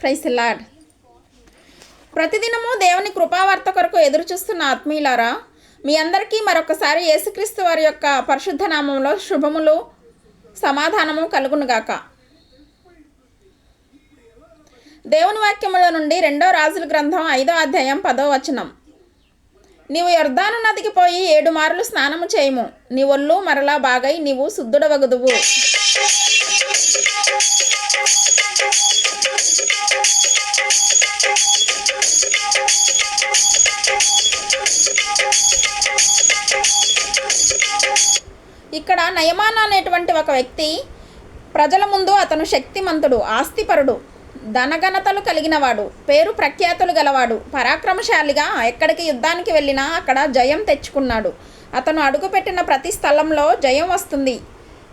ఫ్రైసిల్లాడ్ ప్రతిదినము దేవుని కృపావార్త కొరకు ఎదురు చూస్తున్న ఆత్మీయులారా మీ అందరికీ మరొకసారి యేసుక్రీస్తు వారి యొక్క పరిశుద్ధ నామంలో శుభములు సమాధానము కలుగునుగాక. దేవుని వాక్యముల నుండి రెండో రాజుల గ్రంథం ఐదో అధ్యాయం పదో వచనం. నీవు యొర్దాను నదికి పోయి ఏడు మార్లు స్నానము చేయము. నీ ఒళ్ళు మరలా బాగై నీవు శుద్ధుడవగుదువు. ఇక్కడ నయమాన అనేటువంటి ఒక వ్యక్తి ప్రజల ముందు అతను శక్తిమంతుడు ఆస్తిపరుడు ధనఘనతలు కలిగినవాడు పేరు ప్రఖ్యాతులు గలవాడు పరాక్రమశాలిగా ఎక్కడికి యుద్ధానికి వెళ్ళినా అక్కడ జయం తెచ్చుకున్నాడు. అతను అడుగుపెట్టిన ప్రతి స్థలంలో జయం వస్తుంది.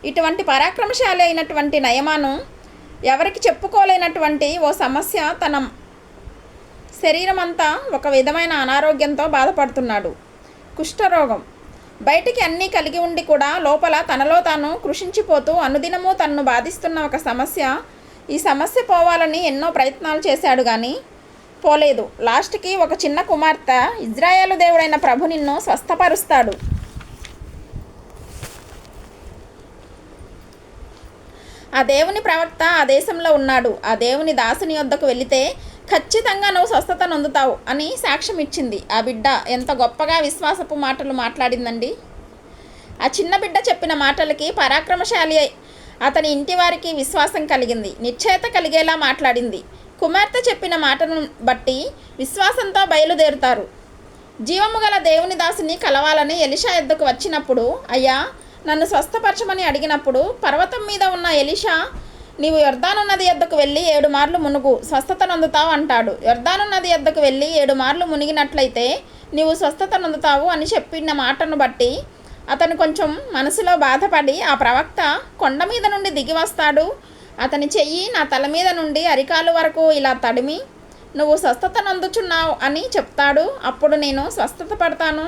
ఇటువంటి పరాక్రమశాలి అయినటువంటి నయమాను ఎవరికి చెప్పుకోలేనటువంటి ఓ సమస్య తన శరీరం అంతా ఒక విధమైన అనారోగ్యంతో బాధపడుతున్నాడు. కుష్ఠరోగం. బయటికి అన్నీ కలిగి ఉండి కూడా లోపల తనలో తాను కృషించిపోతూ అనుదినము తనను బాధిస్తున్న ఒక సమస్య. ఈ సమస్య పోవాలని ఎన్నో ప్రయత్నాలు చేశాడు కానీ పోలేదు. లాస్ట్కి ఒక చిన్న కుమార్తె ఇజ్రాయేలు దేవుడైన ప్రభు నిన్ను స్వస్థపరుస్తాడు. ఆ దేవుని ప్రవక్త ఆ దేశంలో ఉన్నాడు. ఆ దేవుని దాసుని వద్దకు వెళితే ఖచ్చితంగా నువ్వు స్వస్థత నొందుతావు అని సాక్ష్యం ఇచ్చింది. ఆ బిడ్డ ఎంత గొప్పగా విశ్వాసపు మాటలు మాట్లాడిందండి. ఆ చిన్న బిడ్డ చెప్పిన మాటలకి పరాక్రమశాలి అతని ఇంటి వారికి విశ్వాసం కలిగింది. నిశ్చయత కలిగేలా మాట్లాడింది. కుమార్తె చెప్పిన మాటను బట్టి విశ్వాసంతో బయలుదేరుతారు. జీవము గల దేవుని దాసుని కలవాలని ఎలిషా ఎద్దకు వచ్చినప్పుడు అయ్యా నన్ను స్వస్థపరచమని అడిగినప్పుడు పర్వతం మీద ఉన్న ఎలిషా నీవు యొర్దాను నది ఎద్దకు వెళ్ళి ఏడు మార్లు మునుగు స్వస్థత నొందుతావు అంటాడు. యొర్దాను నది ఎద్దకు వెళ్ళి ఏడు మార్లు మునిగినట్లయితే నీవు స్వస్థత నొందుతావు అని చెప్పిన మాటను బట్టి అతను కొంచెం మనసులో బాధపడి ఆ ప్రవక్త కొండ మీద నుండి దిగి వస్తాడు. అతని చెయ్యి నా తల మీద నుండి అరికాలు వరకు ఇలా తడిమి నువ్వు స్వస్థత నందుచున్నావు అని చెప్తాడు. అప్పుడు నేను స్వస్థత పడతాను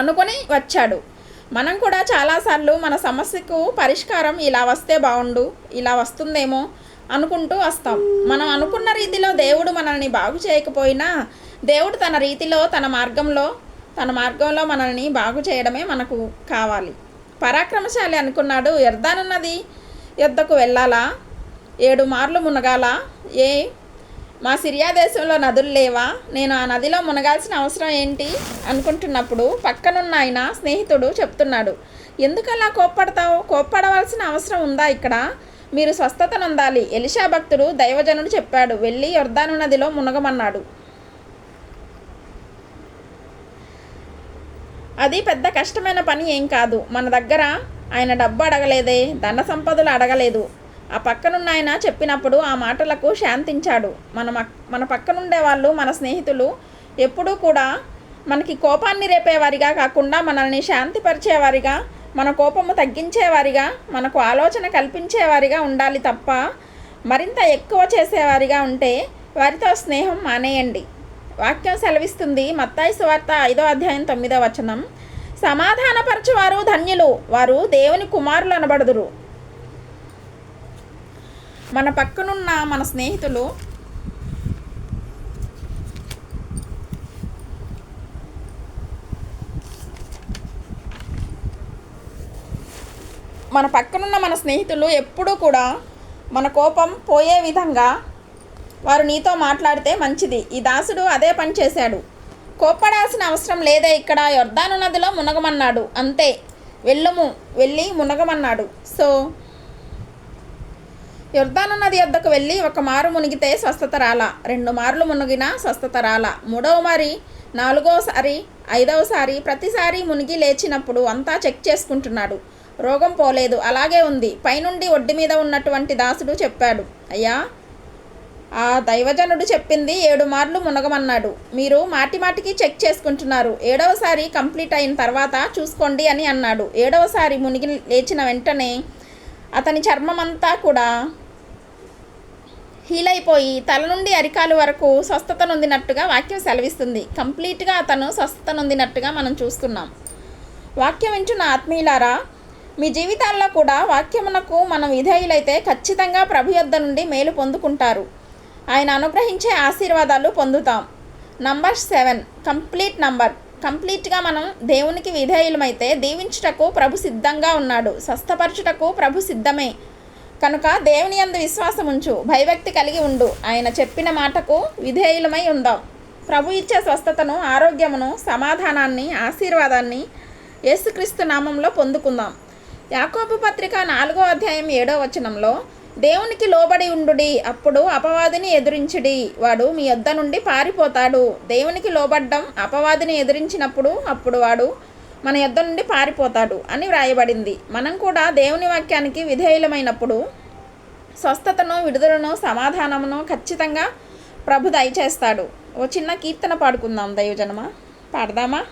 అనుకొని వచ్చాడు. మనం కూడా చాలాసార్లు మన సమస్యకు పరిష్కారం ఇలా వస్తే బాగుండు ఇలా వస్తుందేమో అనుకుంటూ వస్తాం. మనం అనుకున్న రీతిలో దేవుడు మనల్ని బాగు చేయకపోయినా దేవుడు తన రీతిలో తన మార్గంలో తన మార్గంలో మనల్ని బాగు చేయడమే మనకు కావాలి. పరాక్రమశాలి అనుకున్నాడు ఎర్దానున్నది యుద్ధకు వెళ్ళాలా? ఏడు మార్లు మునగాల? ఏ మా సిరియా దేశంలో నదులు లేవా? నేను ఆ నదిలో మునగాల్సిన అవసరం ఏంటి? అనుకుంటున్నప్పుడు పక్కనున్న ఆయన స్నేహితుడు చెప్తున్నాడు. ఎందుకలా కోప్పడతావు? కోప్పడవలసిన అవసరం ఉందా ఇక్కడ? మీరు స్వస్థత నొందాలి. ఎలిషా భక్తుడు దైవజనుడు చెప్పాడు. వెళ్ళి యొర్దాను నదిలో మునగమన్నాడు. అది పెద్ద కష్టమైన పని ఏం కాదు. మన దగ్గర ఆయన డబ్బు అడగలేదే దండ సంపదలు అడగలేదు. ఆ పక్కనున్న ఆయన చెప్పినప్పుడు ఆ మాటలకు శాంతించాడు. మన మక్- మన పక్కనుండే వాళ్ళు మన స్నేహితులు ఎప్పుడూ కూడా మనకి కోపాన్ని రేపేవారిగా కాకుండా మనల్ని శాంతిపరిచేవారిగా మన కోపము తగ్గించేవారిగా మనకు ఆలోచన కల్పించేవారిగా ఉండాలి తప్ప మరింత ఎక్కువ చేసేవారిగా ఉంటే వారితో స్నేహం మానేయండి. వాక్యం సెలవిస్తుంది మత్తాయి సువార్త ఐదో అధ్యాయం తొమ్మిదో వచనం. సమాధానపరచువారు ధన్యులు వారు దేవుని కుమారులు అనబడుదురు మన పక్కనున్న మన స్నేహితులు మన పక్కనున్న మన స్నేహితులు ఎప్పుడూ కూడా మన కోపం పోయే విధంగా వారు నీతో మాట్లాడితే మంచిది. ఈ దాసుడు అదే పని చేశాడు. కోప్పడాల్సిన అవసరం లేదే ఇక్కడ. యొర్దాను నదిలో మునగమన్నాడు. అంతే. వెళ్ళుము. వెళ్ళి మునగమన్నాడు. సో యుర్ధాన నది వద్దకు వెళ్ళి ఒక మారు మునిగితే స్వస్థత రాలా రెండు మార్లు మునిగినా స్వస్థత రాలా మూడవ మరి నాలుగోసారి ఐదవసారి ప్రతిసారి మునిగి లేచినప్పుడు అంతా చెక్ చేసుకుంటున్నాడు. రోగం పోలేదు. అలాగే ఉంది. పైనుండి ఒడ్డు మీద ఉన్నటువంటి దాసుడు చెప్పాడు అయ్యా ఆ దైవజనుడు చెప్పింది ఏడు మార్లు మునగమన్నాడు. మీరు మాటి మాటికి చెక్ చేసుకుంటున్నారు. ఏడవసారి కంప్లీట్ అయిన తర్వాత చూసుకోండి అని అన్నాడు. ఏడవసారి మునిగి లేచిన వెంటనే అతని చర్మం అంతా కూడా హీల్ అయిపోయి తల నుండి అరికాలు వరకు స్వస్థత నొందినట్టుగా వాక్యం సెలవిస్తుంది. కంప్లీట్గా అతను స్వస్థత నొందినట్టుగా మనం చూస్తున్నాం. వాక్యం వింటున్న ఆత్మీయులారా మీ జీవితాల్లో కూడా వాక్యమునకు మనం విధేయులైతే ఖచ్చితంగా ప్రభు యొద్ద నుండి మేలు పొందుకుంటారు. ఆయన అనుగ్రహించే ఆశీర్వాదాలు పొందుతాం. Number seven complete number. కంప్లీట్గా మనం దేవునికి విధేయులమైతే దీవించుటకు ప్రభు సిద్ధంగా ఉన్నాడు. స్వస్థపరచుటకు ప్రభు సిద్ధమే. కనుక దేవుని అందు విశ్వాసం ఉంచు భయభక్తి కలిగి ఉండు. ఆయన చెప్పిన మాటకు విధేయులమై ఉందాం. ప్రభు ఇచ్చే స్వస్థతను ఆరోగ్యమును సమాధానాన్ని ఆశీర్వాదాన్ని యేసుక్రీస్తు నామంలో పొందుకుందాం. యాకోబు పత్రిక నాలుగో అధ్యాయం ఏడో వచనంలో దేవునికి లోబడి ఉండుడి అప్పుడు అపవాదిని ఎదిరించుడి. వాడు మీ యొద్ద నుండి పారిపోతాడు. దేవునికి లోబడ్డం అపవాదిని ఎదిరించినప్పుడు అప్పుడు వాడు మన యొద్ద నుండి పారిపోతాడు అని వ్రాయబడింది. మనం కూడా దేవుని వాక్యానికి విధేయులమైనప్పుడు స్వస్థతను విడుదలను సమాధానమును ఖచ్చితంగా ప్రభు దయచేస్తాడు. ఓ చిన్న కీర్తన పాడుకుందాం దైవజనమా. పాడదామా?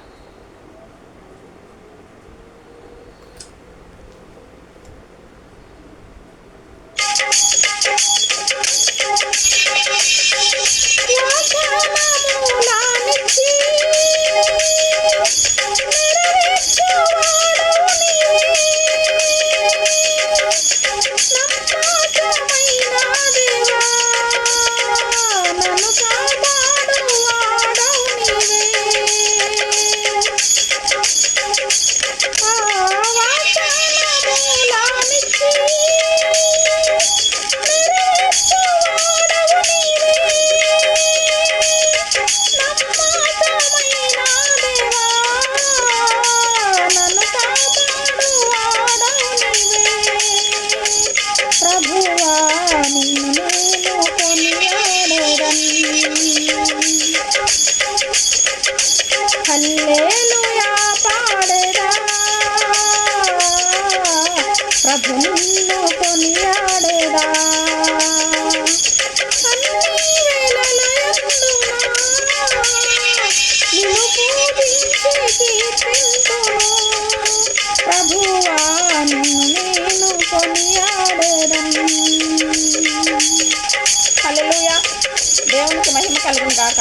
కొనియాడెదన్. హల్లెలూయా దేవునికి మహిమ కలుగును గాక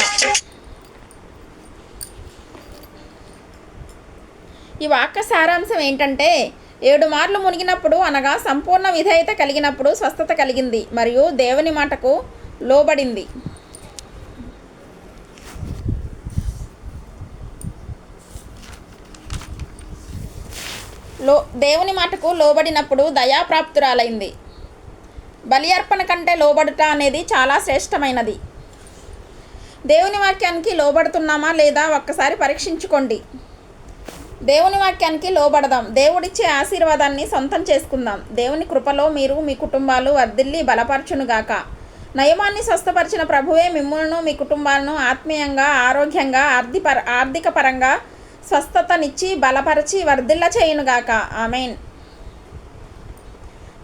ఈ వాక్య సారాంశం ఏంటంటే ఏడు మార్లు మునిగినప్పుడు అనగా సంపూర్ణ విధేయత కలిగినప్పుడు స్వస్థత కలిగింది మరియు దేవుని మాటకు లోబడింది లో దేవుని మాటకు లోబడినప్పుడు దయాప్రాప్తురాలైంది. బలి అర్పణ కంటే లోబడుట అనేది చాలా శ్రేష్టమైనది. దేవుని వాక్యానికి లోబడుతున్నామా లేదా ఒక్కసారి పరీక్షించుకోండి. దేవుని వాక్యానికి లోబడదాం. దేవుడిచ్చే ఆశీర్వాదాన్ని సొంతం చేసుకుందాం. దేవుని కృపలో మీరు మీ కుటుంబాలు వర్ధిల్లి బలపరచునుగాక. నయమాన్ని స్వస్థపరిచిన ప్రభువే మిమ్మల్ని మీ కుటుంబాలను ఆత్మీయంగా ఆరోగ్యంగా ఆర్థిపర ఆర్థిక పరంగా స్వస్థతనిచ్చి బలపరిచి వర్ధిల్ల చేయునుగాక ఆమెన్.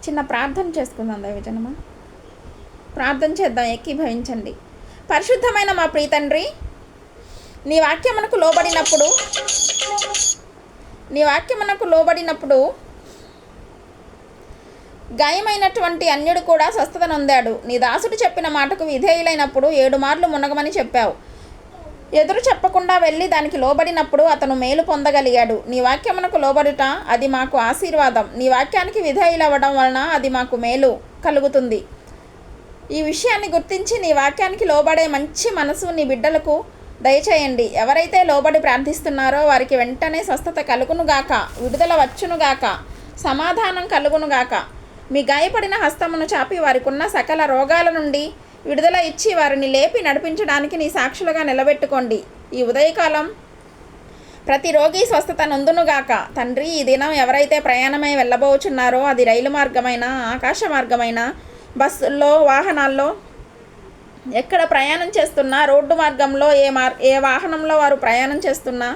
చిన్న ప్రార్థన చేసుకుందాం దైవజనమా. ప్రార్థన చేద్దాం ఏకీభవించండి. పరిశుద్ధమైన మా ప్రీతండ్రి నీ వాక్యమునకు లోబడినప్పుడు నీ వాక్యమునకు లోబడినప్పుడు గాయమైనటువంటి అన్యుడు కూడా స్వస్థత నొందాడు. నీ దాసుడు చెప్పిన మాటకు విధేయులైనప్పుడు ఏడు మార్లు మునగమని చెప్పావు. ఎదురు చెప్పకుండా వెళ్ళి దానికి లోబడినప్పుడు అతను మేలు పొందగలిగాడు. నీ వాక్యమునకు లోబడుట అది మాకు ఆశీర్వాదం. నీ వాక్యానికి విధేయులవ్వడం వలన అది మాకు మేలు కలుగుతుంది. ఈ విషయాన్ని గుర్తించి నీ వాక్యానికి లోబడే మంచి మనసు నీ బిడ్డలకు దయచేయండి. ఎవరైతే లోబడి ప్రార్థిస్తున్నారో వారికి వెంటనే స్వస్థత కలుగునుగాక విడుదల వచ్చునుగాక సమాధానం కలుగునుగాక మీ గాయపడిన హస్తమును చాపి వారికి ఉన్న సకల రోగాల నుండి విడుదల ఇచ్చి వారిని లేపి నడిపించడానికి నీ సాక్షులుగా నిలబెట్టుకోండి. ఈ ఉదయకాలం ప్రతి రోగి స్వస్థత నొందునుగాక తండ్రి ఈ దినం ఎవరైతే ప్రయాణమై వెళ్ళబోచున్నారో అది రైలు మార్గమైన ఆకాశ మార్గమైన బస్సుల్లో వాహనాల్లో ఎక్కడ ప్రయాణం చేస్తున్నా రోడ్డు మార్గంలో ఏ మార్ ఏ వాహనంలో వారు ప్రయాణం చేస్తున్నా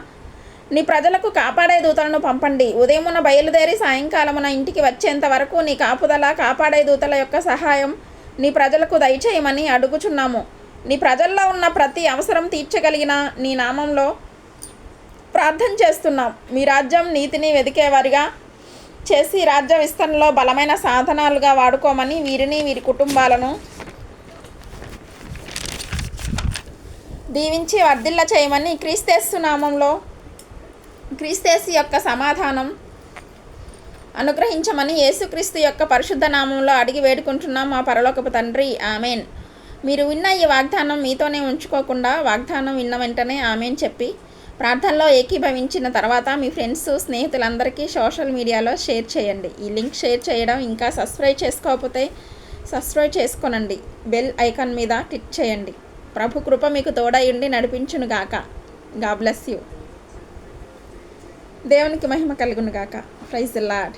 నీ ప్రజలకు కాపాడే దూతలను పంపండి. ఉదయమున బయలుదేరి సాయంకాలమున ఇంటికి వచ్చేంత వరకు నీ కాపుదల కాపాడే దూతల యొక్క సహాయం నీ ప్రజలకు దయచేయమని అడుగుచున్నాము. నీ ప్రజల్లో ఉన్న ప్రతి అవసరం తీర్చగలిగిన నీ నామంలో ప్రార్థన చేస్తున్నాం. మీ రాజ్యం నీతిని వెదికేవారిగా చేసి రాజ్య విస్తరణలో బలమైన సాధనాలుగా వాడుకోమని వీరిని వీరి కుటుంబాలను దీవించి వర్ధిల్ల చేయమని క్రీస్తేస్తు నామంలో క్రీస్తేసి యొక్క సమాధానం అనుగ్రహించమని యేసుక్రీస్తు యొక్క పరిశుద్ధ నామంలో అడిగి వేడుకుంటున్నాం మా పరలోకపు తండ్రి. ఆమెన్. మీరు విన్న ఈ వాగ్దానం మీతోనే ఉంచుకోకుండా వాగ్దానం విన్న వెంటనే ఆమెన్ చెప్పి ప్రార్థనలో ఏకీభవించిన తర్వాత మీ ఫ్రెండ్స్ స్నేహితులందరికీ సోషల్ మీడియాలో షేర్ చేయండి. ఈ లింక్ షేర్ చేయడం ఇంకా సబ్స్క్రైబ్ చేసుకోకపోతే సబ్స్క్రైబ్ చేసుకోనండి. బెల్ ఐకాన్ మీద క్లిక్ చేయండి. ప్రభు కృప మీకు తోడయుండి నడిపించును గాక. గా బ్లెస్ యూ. దేవునికి మహిమ కలుగును గాక. Praise lord